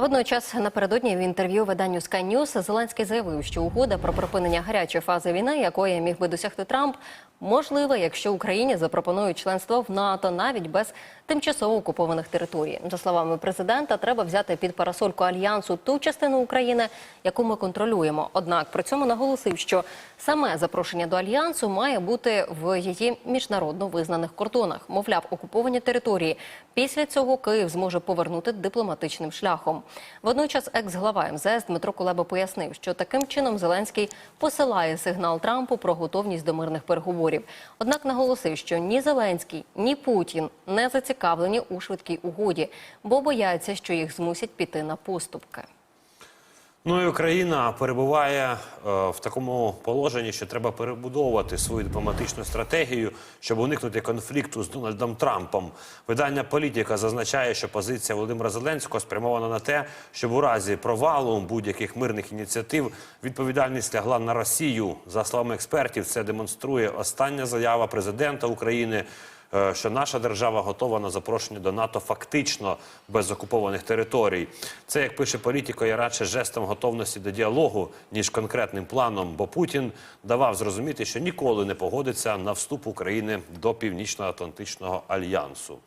Водночас напередодні в інтерв'ю виданню Sky News Зеленський заявив, що угода про припинення гарячої фази війни, якої міг би досягти Трамп, можлива, якщо Україні запропонують членство в НАТО навіть без тимчасово окупованих територій. За словами президента, треба взяти під парасольку альянсу ту частину України, яку ми контролюємо. Однак при цьому наголосив, що саме запрошення до альянсу має бути в її міжнародно визнаних кордонах. Мовляв, окуповані території. Після цього Київ зможе повернути дипломатичним шляхом. Водночас, екс-глава МЗС Дмитро Кулеба пояснив, що таким чином Зеленський посилає сигнал Трампу про готовність до мирних переговорів. Однак наголосив, що ні Зеленський, ні Путін не зацікавлені у швидкій угоді, бо бояться, що їх змусять піти на поступки. Ну і Україна перебуває е, в такому положенні, що треба перебудовувати свою дипломатичну стратегію, щоб уникнути конфлікту з Дональдом Трампом. Видання політика зазначає, що позиція Володимира Зеленського спрямована на те, щоб у разі провалу будь-яких мирних ініціатив відповідальність лягла на Росію. За словами експертів, це демонструє остання заява президента України. Е, Що наша держава готова на запрошення до НАТО фактично без окупованих територій. Це, як пише політико, є радше жестом готовності до діалогу, ніж конкретним планом. Бо Путін давав зрозуміти, що ніколи не погодиться на вступ України до Північно-Атлантичного альянсу.